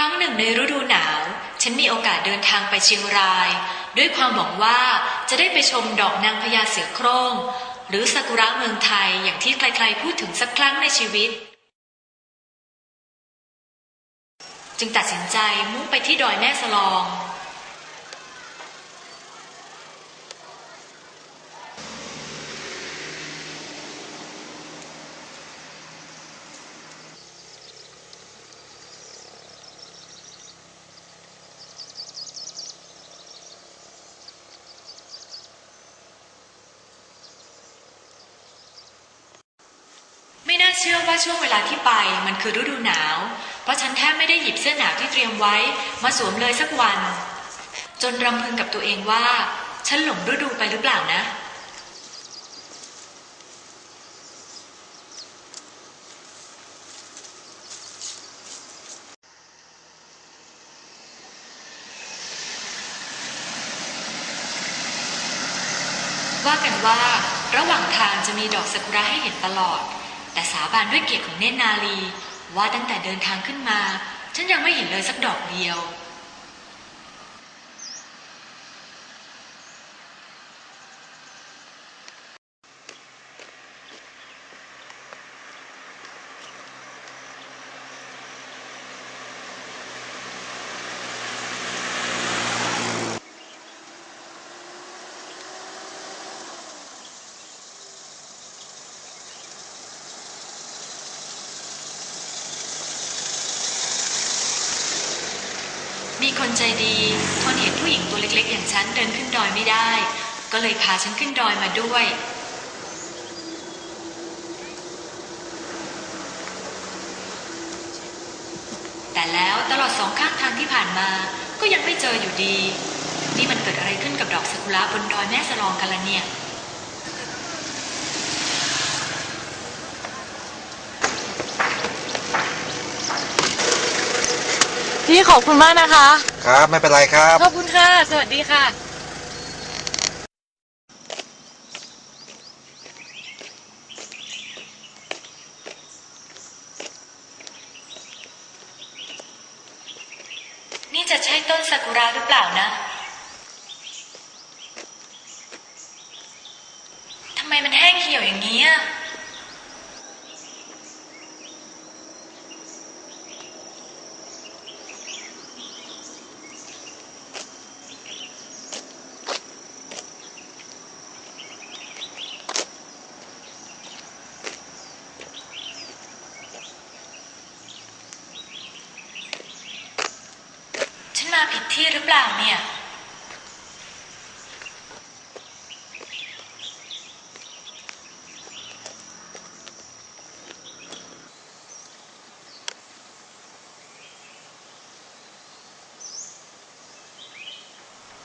รั้งหนึ่งในฤดูหนาว ฉันมีโอกาสเดินทางไปเชียงราย ด้วยความหวังว่าจะได้ไปชมดอกนางพญาเสือโคร่ง หรือซากุระเมืองไทยอย่างที่ใครๆพูดถึงสักครั้งในชีวิต จึงตัดสินใจมุ่งไปที่ดอยแม่สลอง เชื่อว่าช่วงเวลาที่ไปมันคือฤดูหนาว เพราะฉันแทบไม่ได้หยิบเสื้อหนาวที่เตรียมไว้มาสวมเลยสักวัน จนรำพึงกับตัวเองว่า ฉันหลงฤดูไปหรือเปล่านะว่ากันว่าระหว่างทางจะมีดอกซากุระให้เห็นตลอด แต่สาบานด้วยเกียรติของเนตรนาลี ว่าตั้งแต่เดินทางขึ้นมา ฉันยังไม่เห็นเลยสักดอกเดียว มีคนใจดีทนเห็นผู้หญิงตัวเล็กๆ อย่างฉันเดินขึ้นดอยไม่ได้ ก็เลยพาฉันขึ้นดอยมาด้วย แต่แล้วตลอดสองข้างทางที่ผ่านมาก็ยังไม่เจออยู่ดี นี่มันเกิดอะไรขึ้นกับดอกซากุระบนดอยแม่สลองกันละเนี่ย พี่ขอบคุณมากนะคะ ครับไม่เป็นไรครับ ขอบคุณค่ะ สวัสดีค่ะ นี่จะใช่ต้นซากุระหรือเปล่านะ ทำไมมันแห้งเหี่ยวอย่างนี้อะ ที่หรือเปล่าเนี่ย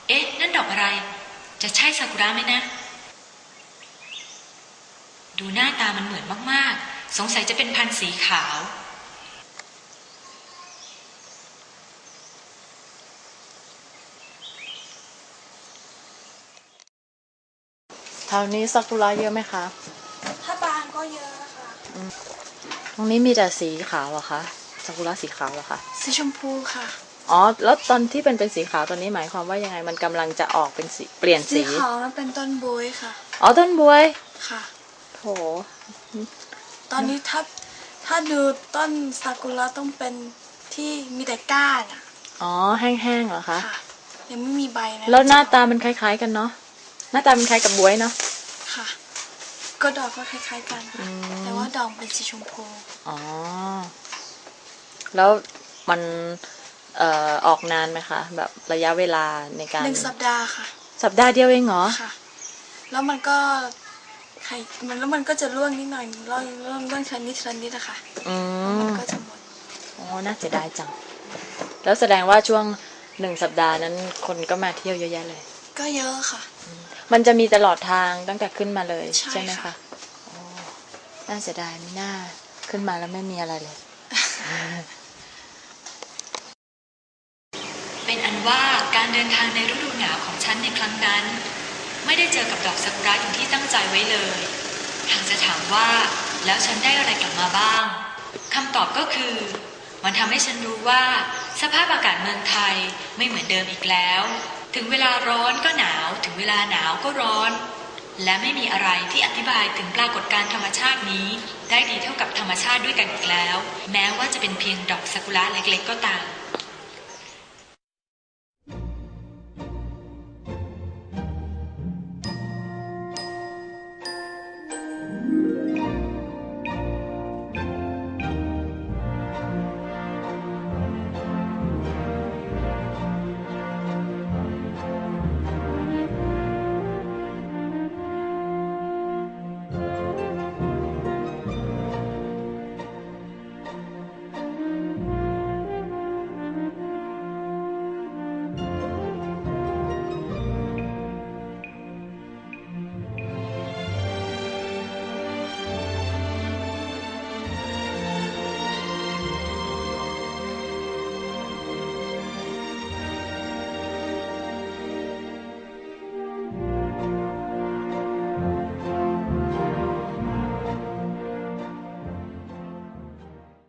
เอ๊ะ นั่นดอกอะไร จะใช่ซากุระไหมนะ ดูหน้าตามันเหมือนมาก ๆ สงสัยจะเป็นพันธุ์สีขาว แถวนี้ซากุระเยอะไหมคะ ถ้าบางก็เยอะนะคะตรงนี้มีแต่สีขาวเหรอคะซากุระสีขาวเหรอคะสีชมพูค่ะ อ๋อ แล้วตอนที่เป็นเป็นสีขาวตอนนี้หมายความว่ายังไง มันกำลังจะออกเป็นสีเปลี่ยนสีสีขาวนั้นเป็นต้นบวยค่ะ อ๋อต้นบวยค่ะ โถตอนนี้ถ้าถ้าดูต้นซากุระต้องเป็นที่มีแต่ก้านอะอ๋อแห้งๆเหรอคะค่ะยังไม่มีใบนะแล้วหน้าตามันคล้าย ๆ กันเนาะ หน้าตามันคล้ายกับบวยเนาะ ค่ะ ก็ดอกก็คล้ายๆกันค่ะ อืม แต่ว่าดอกเป็นสีชมพูอ๋อ แล้วมันเอ่อออกนานไหมคะ แบบระยะเวลาในการหนึ่งสัปดาห์ค่ะ สัปดาห์เดียวเองเหรอ ค่ะ แล้วมันก็ไข่มันแล้วมันก็จะร่วงนิดหน่อยร่วงร่วงร่วงชนิดชนิดอะค่ะอืมันมก็จะหมด อ๋อ น่าเสียดายจัง แล้วแสดงว่าช่วงหนึ่งสัปดาห์นั้นคนก็มาเที่ยวเยอะแยะเลย ก็เยอะค่ะ มันจะมีตลอดทางตั้งแต่ขึ้นมาเลยใช่ไหมค่ะคะอ๋อน่าเสียดายไม่น่าขึ้นมาแล้วไม่มีอะไรเลย เป็นอันว่าการเดินทางในฤดูหนาวของฉันในครั้งนั้น ไม่ได้เจอกับดอกซากุระอย่างที่ตั้งใจไว้เลยหากจะถามว่าแล้วฉันได้อะไรกลับมาบ้างคำตอบก็คือ มันทำให้ฉันรู้ว่าสภาพอากาศเมืองไทยไม่เหมือนเดิมอีกแล้ว ถึงเวลาร้อนก็หนาว ถึงเวลาหนาวก็ร้อน และไม่มีอะไรที่อธิบายถึงปรากฏการธรรมชาตินี้ ได้ดีเท่ากับธรรมชาติด้วยกันอีกแล้ว แม้ว่าจะเป็นเพียงดอกซากุระเล็กๆก็ตาม